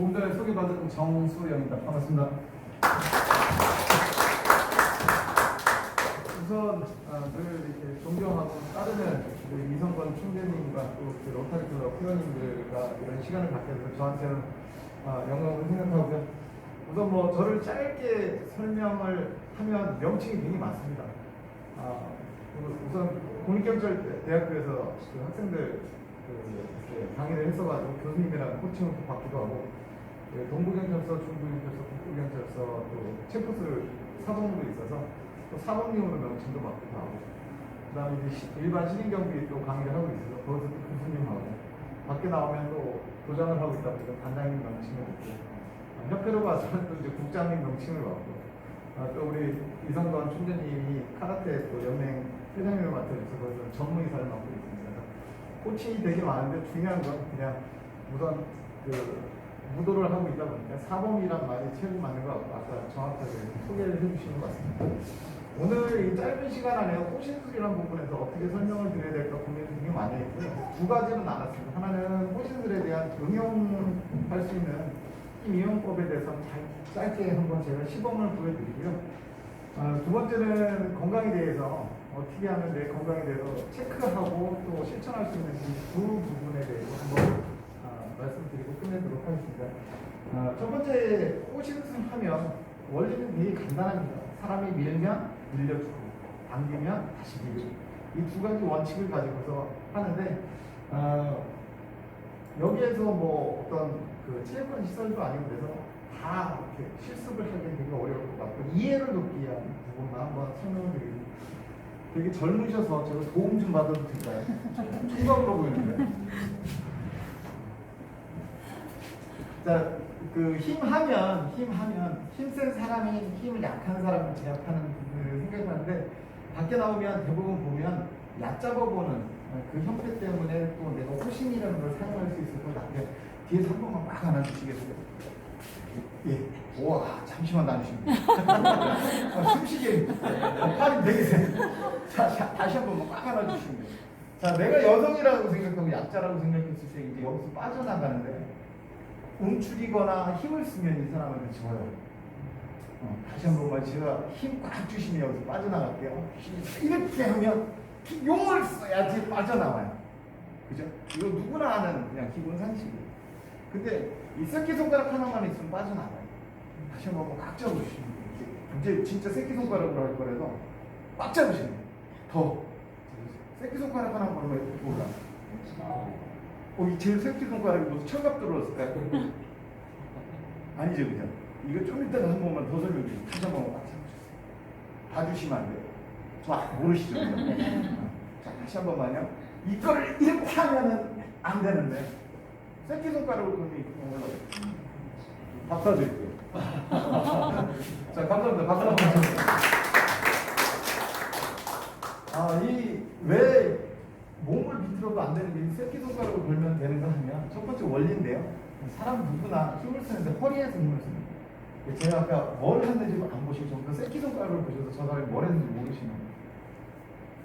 전에 소개받은 정수영입니다. 반갑습니다. 우선 아, 늘 이렇게 존경하고 따르는 우리 이성권 총재님과 또 로타리 클럽 회원님들과 이런 시간을 갖게 돼서 저한테는 아, 영광을 생각하고요. 우선 뭐 저를 짧게 설명을 하면 명칭이 굉장히 많습니다. 아, 우선 국립경찰대학교에서 그 학생들 그 강의를 했어가지고 교수님이랑 코칭을 또 받기도 하고 그 동부경찰서, 중부경찰서, 북부경찰서 또 체포스 사범으로 있어서 또 사범용으로 명칭도 맡기도 하고 그다음에 이제 시- 일반 시민 경비 또 강의를 하고 있어서 거기서 또 교수님하고 밖에 나오면 또 도장을 하고 있다 보니까 단장님 명칭을 듣고 아, 협회로 가서는 또 이제 국장님 명칭을 받고 아, 또 우리 이성관 총재님이 카라테 또 연맹 회장님을 맡아주셔서 거기서 전무이사를 맡고 있습니다. 코칭이 되게 많은데 중요한 건 그냥 우선 그 무도를 하고 있다 보니까 사범이란 말이 최고 맞는 것 아까 정확하게 소개를 해주시는 것 같습니다. 오늘 이 짧은 시간 안에 호신술이라는 부분에서 어떻게 설명을 드려야 될까 고민을 되게 많이 했고요. 두 가지는 나눴습니다. 하나는 호신술에 대한 응용할 수 있는 힘 이용법에 대해서 잘, 짧게 한번 제가 시범을 보여드리고요. 아, 두 번째는 건강에 대해서 어떻게 하면 내 건강에 대해서 체크하고 또 실천할 수 있는 이 두 부분에 대해서 한번 아, 말씀드리고 끝내도록 하겠습니다. 아, 첫 번째 호신술 하면 원리는 되게 간단합니다. 사람이 밀면 밀려주고 당기면 다시 밀고 이 두 가지 원칙을 가지고서 하는데 아, 여기에서 뭐 어떤 그 체육관 시설도 아니고 그래서 다 이렇게 실습을 하기엔 되게 어려울 것 같고 이해를 돕기 위한 부분만 한번 설명을 드리고 되게 젊으셔서 제가 도움 좀 받아도 될까요? 총각으로 보이는데 자, 그 힘하면 힘하면 힘센 사람이 힘을 약한 사람을 제압하는 부분을 생각하는데 밖에 나오면 대부분 보면 얕잡아 보는 그 형태 때문에 또 내가 호신이라는 걸 사용할 수 있을 것 같아요. 뒤에서 한 번만 막 안아주시겠어요? 예. 와, 잠시만 나누십니다. 아, 숨쉬게. 어, 팔이 되게 세. 자, 자, 다시 한 번만 꽉 안아주시면 돼요. 자, 내가 여성이라고 생각하고 약자라고 생각했을 때 이제 여기서 빠져나가는데 움츠리거나 힘을 쓰면 이 사람한테 져요. 어, 다시 한 번만 제가 힘 꽉 주시면 여기서 빠져나갈게요. 이렇게 하면 용을 써야지 빠져나와요. 그죠? 이거 누구나 아는 그냥 기본 상식이에요. 근데 이 새끼손가락 하나만 있으면 빠져나가요. 다시 한 번만 꽉 잡으시면 돼요. 이제 진짜 새끼손가락으로 할 거라서 꽉 잡으시면 돼요. 더. 새끼손가락 하나만 몰라. 어, 이 제일 새끼손가락이 무슨 철갑 들어왔을까요? 아니죠, 그죠? 이거 좀 이따가 한 번만 더 설명드릴게요. 다시 한 번만. 봐주시면 안 돼요. 저 아, 모르시죠? 그죠? 자, 다시 한 번만요. 이거를 이렇게 하면은 안 되는데, 새끼손가락으로 그러면 올라가요. 바꿔드릴게요. 자, 감사합니다. 박수 한번 쳐주세요. 아, 이, 왜 비틀어도 안 되는 게 새끼손가락으로 걸면 되는 거 하면 첫 번째 원리인데요. 사람 누구나 힘을 쓰는데 허리에서 힘을 씁니다. 제가 아까 뭘 했는지 안 보시고 전부 새끼손가락을 보셔서 저 사람이 뭘 했는지 모르시는 거예요.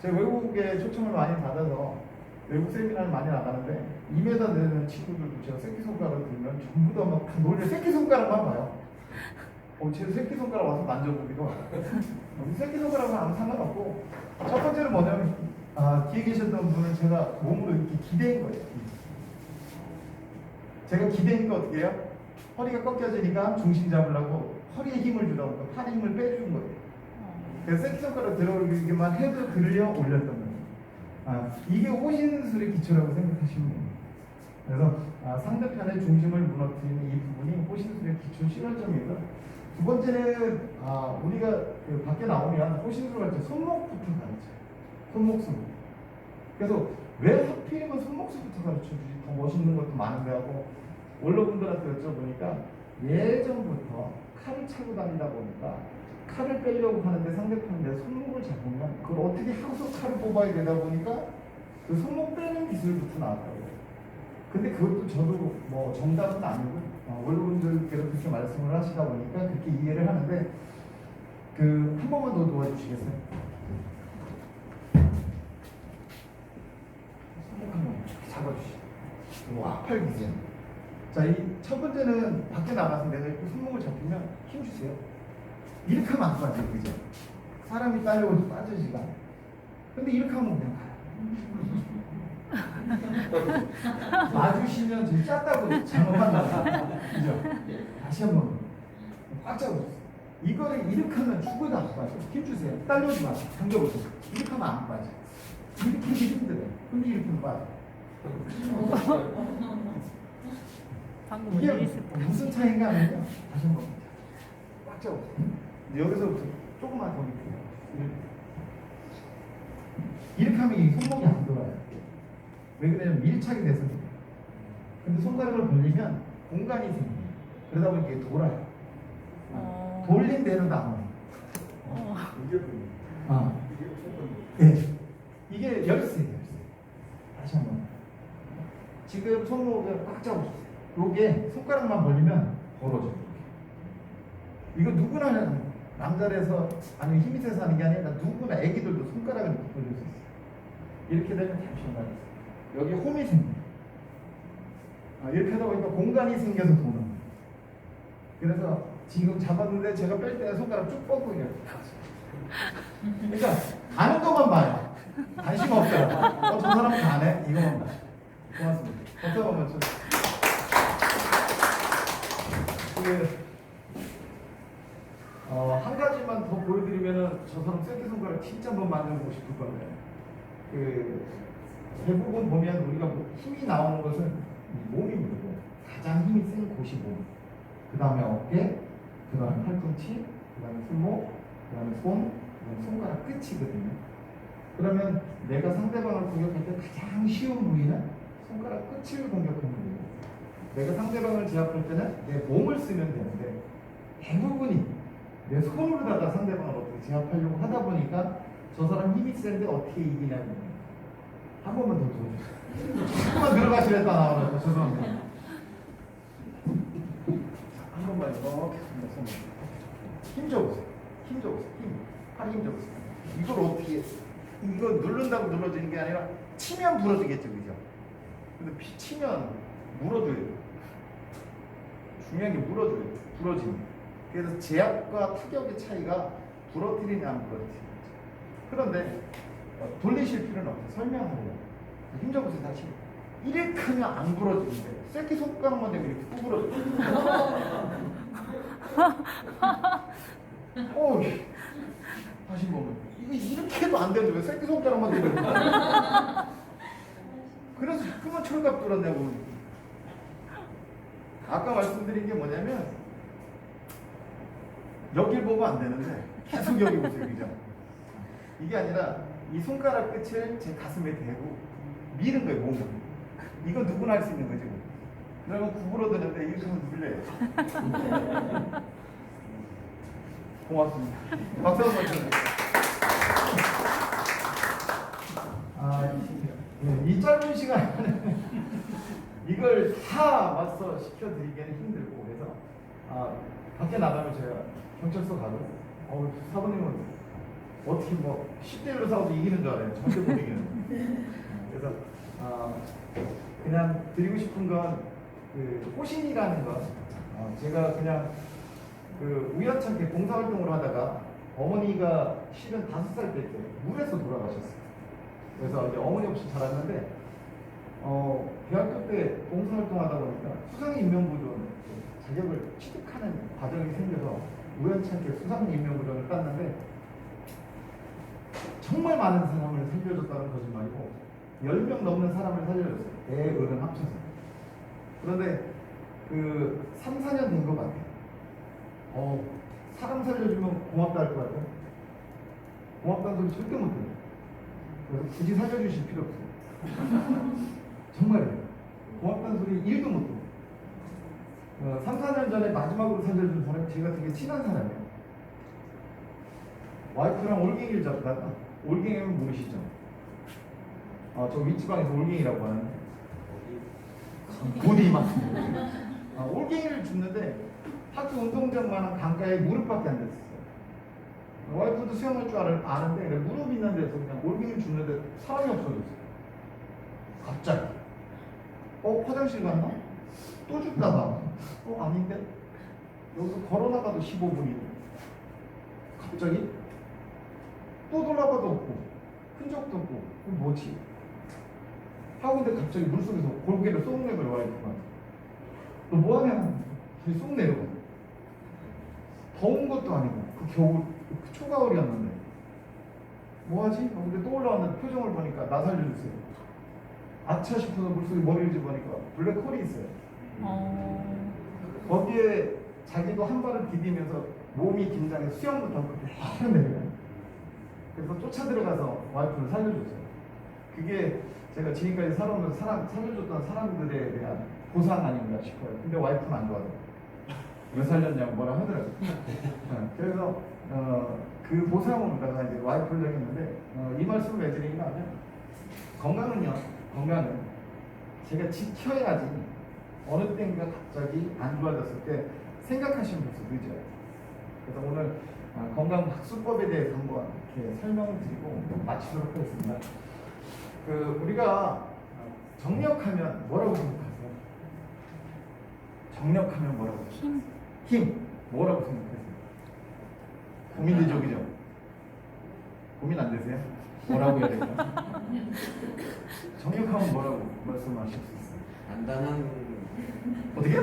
제가 외국에 초청을 많이 받아서 외국 세미나를 많이 나가는데 2m 되는 친구들도 제가 새끼손가락을 들면 전부 다막 놀래 새끼손가락만 봐요. 어, 제 새끼손가락 와서 만져보기도 하고. 새끼손가락은 아무 상관없고 첫 번째는 뭐냐면 아, 뒤에 계셨던 분은 제가 몸으로 이렇게 기대인 거예요. 제가 기대니까 어떻게 해요? 허리가 꺾여지니까 중심 잡으려고 허리에 힘을 주다 보니까 팔에 힘을 빼준 거예요. 그래서 새끼손가락 들어올리기만 해도 들려 올렸던 거예요. 아, 이게 호신술의 기초라고 생각하시면 됩니다. 그래서 아, 상대편의 중심을 무너뜨리는 이 부분이 호신술의 기초 실현점이고요. 두 번째는 아, 우리가 그 밖에 나오면 호신술 할때 손목부터 가르쳐요. 손목술. 그래서 왜 하필이면 손목술부터 가르쳐주지? 더 멋있는 것도 많은데 하고 원로분들한테 여쭤보니까 예전부터 칼을 차고 다니다 보니까 칼을 빼려고 하는데 상대편이 내 손목을 잡으면 그걸 어떻게 하고서 칼을 뽑아야 되다 보니까 그 손목 빼는 기술부터 나왔다고. 근데 그것도 저도 뭐 정답은 아니고 어, 원로분들께서 그렇게 말씀을 하시다 보니까 그렇게 이해를 하는데 그 한 번만 더 도와주시겠어요? 손목 한 번 잡아주시고 뭐 아팔 기세 자, 이 첫 번째는 밖에 나가서 내가 이렇게 손목을 잡히면 힘 주세요. 이렇게 하면 안 빠져요, 그죠? 사람이 딸려오도 빠지지가. 근데 이렇게 하면 그냥 가요. 맞으시면 지금 짰다고 잘못한 거예요. 그죠? 다시 한 번. 꽉 잡으세요. 이거를 이렇게 하면 죽어도 안 빠져. 힘 주세요. 딸려오지 마세요. 당겨보세요. 이렇게 하면 안 빠져. 이렇게 힘들어요. 근데 이렇게 하면 빠져. 방금 이게 무슨 차이인가 하면요. 다시 한 번. 꽉 잡으세요. 여기서부터 조금만 더 밑으로. 이렇게. 하면 이 손목이 안 돌아요. 왜 그러냐면 밀착이 돼서 그래요. 근데 손가락을 벌리면 공간이 생겨요. 그러다 보니까 이게 돌아요. 어. 돌린 대로 나와요. 어. 아, 예. 이게 열쇠예요, 열쇠. 지금 손목을 꽉 잡으세요. 요게 손가락만 벌리면 벌어져요. 이거 누구나 남자라서 아니면 힘이 세서 하는 게 아니라 누구나 애기들도 손가락을 이렇게 벌릴 수 있어요. 이렇게 되면 잠시만 여기 홈이 생겨요. 아, 이렇게 하다 보니까 공간이 생겨서 도는 거예요. 그래서 지금 잡았는데 제가 뺄 때 손가락 쭉 뻗고 이렇게 그러니까 가는 것만 봐요. 관심 없어요. 어, 저 사람 가네? 이거만 봐요. 고맙습니다. 박수 한번 쳐. 그, 어, 한 가지만 더 보여드리면은 저 사람 새끼손가락 진짜 한번 만져보고 싶을 건데 그 대부분 보면 우리가 뭐 힘이 나오는 것은 이 몸이 물고 가장 힘이 센 곳이 몸. 그 다음에 어깨, 그 다음에 팔꿈치, 그 다음에 손목, 그 다음에 손, 그 다음에 손가락 끝이거든요. 그러면 내가 상대방을 공격할 때 가장 쉬운 부위는 손가락 끝을 공격하는 거예요. 내가 상대방을 제압할 때는 내 몸을 쓰면 되는데 대부분이 내 손으로다가 상대방을 어떻게 제압하려고 하다 보니까 저 사람 힘이 센데 어떻게 거예요. 한 번만 더 도와주세요. 조금만 들어가시랬다 나오라고 죄송합니다. 자, 한 번만 이렇게. 힘 줘보세요. 힘 줘보세요. 힘. 팔힘 줘보세요. 이걸 어떻게 이거 누른다고 눌러지는 게 아니라 치면 부러지겠죠? 근데 피 치면 물어줘야 돼요. 중요한 게 물어줘야 돼요. 부러지면. 그래서 제압과 타격의 차이가 부러뜨리냐 안 부러뜨리냐. 그런데 어, 돌리실 필요는 없어요. 설명하려고. 힘 줘보세요, 다시. 이렇게 하면 안 부러지는데 새끼 손가락만 대면 이렇게 또 부러져요. 어, 다시 보면 이거 이렇게 해도 안 되는데 왜 새끼 손가락만 대면 그래서 자꾸만 철갑 뚫었냐고. 아까 말씀드린 게 뭐냐면 여길 보고 안 되는데 계속 여기 보세요, 그죠? 이게 아니라 이 손가락 끝을 제 가슴에 대고 미는 거예요, 몸을. 이건 누구나 할 수 있는 거죠. 그러면 구부러드는데 이렇게 하면 눌려요. 고맙습니다. 박수 한번 쳐주세요. 아, 이- 이 짧은 시간에 이걸 다 맞서 시켜드리기는 힘들고 그래서 아, 밖에 나가면 제가 경찰서 가도 어, 사부님은 어떻게 뭐 10대 1로 싸워도 이기는 줄 알아요. 절대 못 이기는. 그래서 아, 그냥 드리고 싶은 건 그 호신이라는 거. 어, 제가 그냥 그 우연찮게 봉사활동을 하다가 어머니가 실은 다섯 살 때 물에서 돌아가셨어요. 그래서 이제 어머니 없이 자랐는데 어, 대학교 때 봉사활동 하다 보니까 수상인명부전 자격을 취득하는 과정이 생겨서 우연찮게 수상인명부전을 땄는데 정말 많은 사람을 살려줬다는 거짓말이고 10명 넘는 사람을 살려줬어요. 애, 어른 합쳐서. 그런데 그 3, 4년 된 것 같아요. 어, 사람 살려주면 고맙다 할 것 같아요. 고맙다는 소리 절대 못 들어요. 그래서 굳이 살려주실 필요 없어요. 정말이에요. 고맙다는 소리 1도 못 들어요. 어, 3, 4년 전에 마지막으로 살려준 사람이 제가 되게 친한 사람이에요. 와이프랑 올갱이를 잡다가 올갱이는 모르시죠? 아, 저 윗지방에서 올갱이라고 하는데 보디 맞습니다. 아, 올갱이를 줍는데 학교 운동장만한 강가에 무릎밖에 안 됐어요. 와이프도 수영할 줄 알, 아는데 무릎 있는 데서 그냥 올갱이를 줍는데 사람이 없어졌어요. 갑자기. 어, 화장실 갔나? 또 줄까봐. 어 아닌데 여기서 걸어 나가도 15분이고 갑자기 또 돌아봐도 없고 흔적도 없고 이거 뭐지? 하고 있는데 갑자기 물속에서 골개를 쏙 내밀어 와 있구만. 너 뭐하냐? 쏙 내려가. 더운 것도 아니고 그 겨울 그 초가을이었는데 뭐하지? 어, 근데 또 올라왔는데 표정을 보니까 나 살려주세요. 아차 싶어서 물속에 머리를 집으니까 블랙홀이 있어요. 어. 거기에 자기도 한 발을 디디면서 몸이 긴장해 수영부터 그렇게 내려요. 그래서 쫓아 들어가서 와이프를 살려줬어요. 그게 제가 지금까지 살아오면서 사람, 살려줬던 사람들에 대한 보상 아닌가 싶어요. 근데 와이프는 안 좋아해요. 왜 살렸냐고 뭐라 하더라고요. 네, 그래서 어, 그 보상으로 내가 이제 와이프를 얘기했는데 어, 이 말씀을 왜 드리냐 하면 건강은요 건강은 제가 지켜야지 어느 때인가 갑자기 안 좋아졌을 때 생각하시는 벌써 늦어요. 그래서 오늘 어, 건강 박수법에 대해서 한번 이렇게 설명을 드리고 마치도록 하겠습니다. 그 우리가 어, 정력하면 뭐라고 생각하세요? 정력하면 뭐라고 생각하세요? 힘. 힘 뭐라고 생각하세요? 고민되죠, 그죠? 고민 안 되세요? 뭐라고 해야 될까? 정력하면 뭐라고 말씀하실 수 있어요? 간단한 어떻게?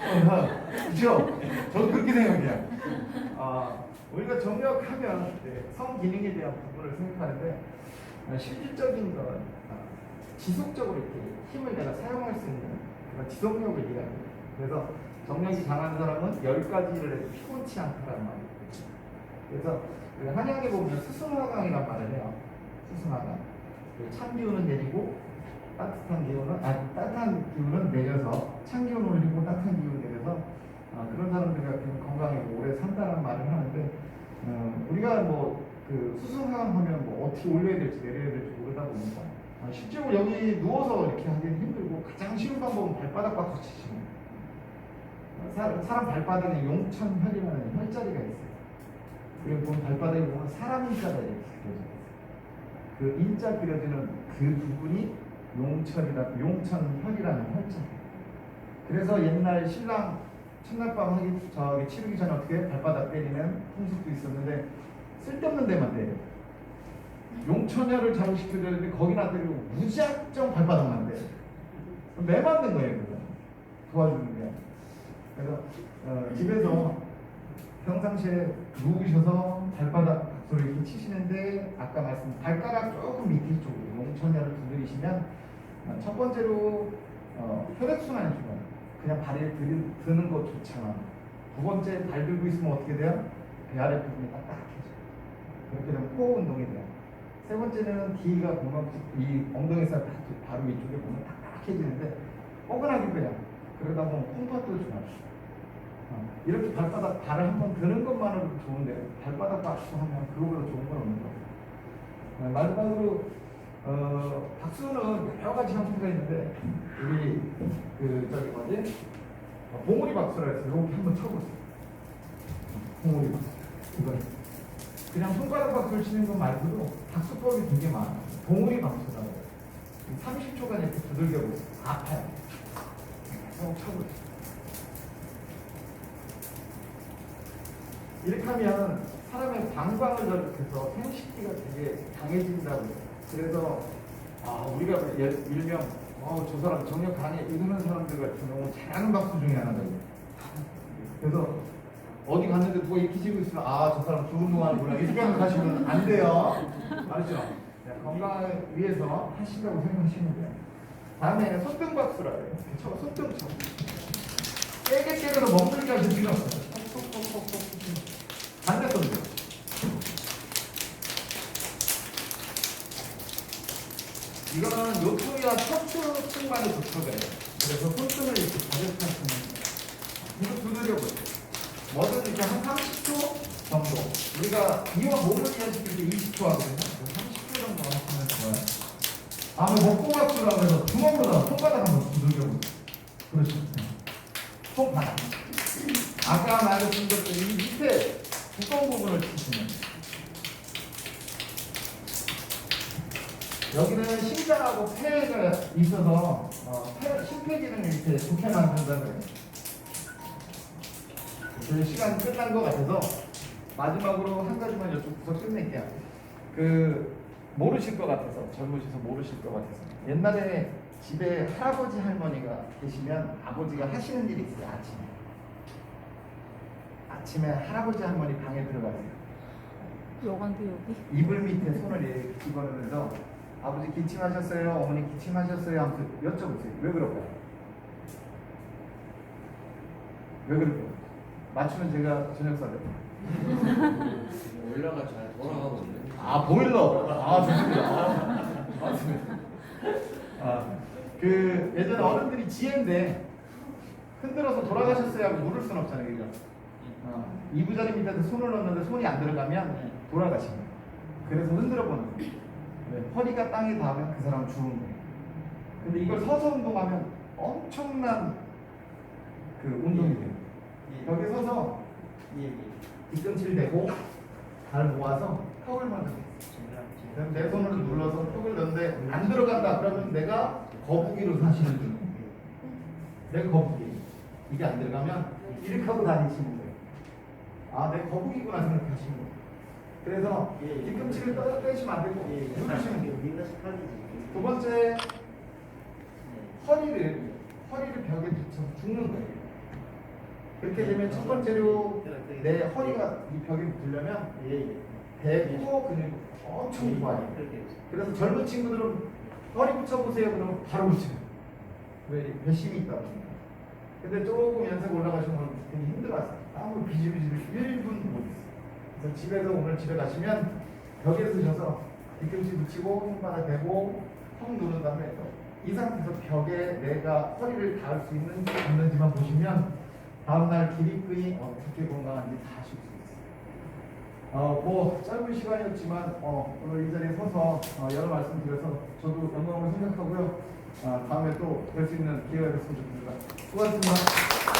어, 그죠? 저도 그렇게 생각해요. 아, 우리가 정력하면 네, 성 기능에 대한 부분을 생각하는데 아, 실질적인 건 아, 지속적으로 이렇게 힘을 내가 사용할 수 있는 그런 지속력을 얘기합니다. 그래서 정력이 강한 사람은 열 가지를 해도 피곤치 않다라는 말이 있거든요. 그래서 그 한약에 보면 스승화강이란 말을 해요. 스승화강. 그찬 기운은 내리고 따뜻한 기운은 아 따뜻한 기운은 내려서 찬 기운 올리고 따뜻한 기운 내려서 아, 그런 사람들 같은 건강에 오래 산다는 말을 하는데 어, 우리가 뭐 그 수승하강 하면 뭐 어떻게 올려야 될지 내려야 될지 모르다 보니까 아, 실제로 여기 누워서 이렇게 하기는 힘들고 가장 쉬운 방법은 발바닥 박수 치시는 거예요. 어, 사, 사람 발바닥에 용천혈이라는 혈자리가 있어요. 우리 보면 발바닥에 보면 사람 인자가 이렇게 그려져 있어요. 그 인자 그려지는 그 부분이 용천이라 용천혈이라는 혈자. 그래서 옛날 신랑 첫날밤 하기 저기 치르기 전에 어떻게 발바닥 때리는 풍습도 있었는데 쓸데없는 데만 때려. 용천혈을 자극시켜줘야 되는데 거기나 때리고 무작정 발바닥만 때려. 매 맞는 거예요, 그거. 도와주는 게. 그래서 어, 집에서 평상시에 누우셔서 발바닥 박수를 이렇게 치시는데 아까 말씀 발가락 조금 밑에 쪽으로 용천혈을 두드리시면 어, 첫 번째로 어, 혈액순환이 좋아요. 그냥 발에 들, 드는 것조차만. 두 번째 발 들고 있으면 어떻게 돼요? 배 아래 부분이 딱딱해져요. 그렇게 되면 코어 운동이 돼요. 세 번째는 뒤가 보면 이 엉덩이 살 바- 바로 위쪽에 보면 딱딱해지는데 뻐근하게 돼요. 그러다 보면 콩팥도 좋아요. 어, 이렇게 발바닥 발을 한번 드는 것만으로도 좋은데 발바닥 박수 하면 그거보다 좋은 건 없는 거예요. 어, 마지막으로 어, 박수는 여러 가지 형태가 있는데 우리 그 저기 뭐지 어, 봉우리 박수라 해서 여기 한번 쳐보세요. 봉우리 박수 이거 그냥 손가락 박수를 치는 것 말고도 박수법이 되게 많아요. 봉우리 박수라고 해요. 30초간 이렇게 두들겨 보세요. 아파요. 계속 쳐보세요. 이렇게 하면 사람의 방광을 자극해서 생식기가 되게 강해진다고 해요. 그래서 아 우리가 예- 일명 어, 저 사람 정력 강해 이러는 사람들 같은 경우는 잘하는 박수 중에 하나다. 그래서 어디 갔는데 누가 이렇게 치고 있으면 아 저 사람 좋은 동안이구나 이렇게 생각하시면 안 돼요. 알죠? 네, 건강을 위해서 하신다고 생각하시면 돼요. 다음에 손등 박수라 해요. 이렇게 쳐, 손등 쳐. 깨게 깨게로 머물게 하실 필요 없어요. 반대손도. 이거는 요통이나 척추층만의 조처예요. 그래서 손등을 이렇게 돼요. 이거 두드려보세요. 뭐든 이렇게 한 30초 정도. 우리가 이와 몸을 이완시킬 때 20초 하거든요. 30초 정도 하시면 좋아요. 아무 먹고 박수라고 해서 주먹보다 손바닥 한번 두들겨보세요. 그렇죠. 네. 손바닥. 아까 말했던 것들 이 밑에 두꺼운 부분을 치시면. 여기는 심장하고 폐가 있어서 어, 폐- 심폐 기능을 이렇게 좋게 만든다는 저희 시간 끝난 것 같아서 마지막으로 한 가지만 여쭙고서 끝낼게요. 그 모르실 것 같아서 젊으셔서 모르실 것 같아서 옛날에 집에 할아버지 할머니가 계시면 아버지가 하시는 일이 있어요 아침에 아침에 할아버지 할머니 방에 들어가세요. 요강 교육이. 이불 밑에 손을 이렇게 집어넣으면서 아버지 기침하셨어요? 어머니 기침하셨어요? 하면서 여쭤보세요. 왜 그럴까요? 왜 그럴까요? 맞추면 제가 저녁 사요. 올라가 잘 돌아가고 있네. 아 보일러. 아 좋습니다. 아, 맞습니다. 아, 그 예전에 어른들이 지혜인데 흔들어서 돌아가셨어요 하고 물을 순 없잖아요, 그죠? 어, 이부자리 밑에서 손을 넣는데 손이 안 들어가면 돌아가십니다. 그래서 흔들어 보는 거예요. 네, 허리가 땅에 닿으면 그 사람은 죽은 거예요. 근데 이걸 서서 운동하면 엄청난 그 운동이 돼요. 벽에 서서 뒤꿈치를 대고 발 모아서 턱을 만들어요. 그럼 내 손으로 눌러서 턱을 넣는데 안 들어간다 그러면 내가 거북이로 사시는 중. 내가 거북이. 이게 안 들어가면 이렇게 하고 다니시는 거예요. 아, 내 거북이구나 생각하시는 거예요. 그래서 뒤꿈치를 떠 빼시면 안 되고 누르시면 돼요. 두 번째 허리를 허리를 벽에 붙여 죽는 거예요. 그렇게 되면 첫 번째로 내 허리가 이 벽에 붙으려면 배, 코어 근육 엄청 좋아요. 그래서 젊은 친구들은 허리 붙여보세요. 그러면 바로 붙여요. 왜? 배심이 있다 보니까. 근데 조금 연세가 올라가시면 되게 힘들어하세요. 아무 비질비질 1분 못 있어요. 그래서 집에서 오늘 집에 가시면 벽에 서셔서 뒤꿈치 붙이고 손바닥 대고 턱 누른 다음에 이 상태에서 벽에 내가 허리를 닿을 수 있는 있는지만 보시면 다음날 기립근이 어떻게 건강한지 다 아실 수 있어요. 어, 뭐 짧은 시간이었지만 어, 오늘 이 자리에 서서 어, 여러 말씀 드려서 저도 영광으로 생각하고요. 아, 다음에 또 뵐 수 있는 기회가 됐으면 좋겠습니다. 수고하셨습니다.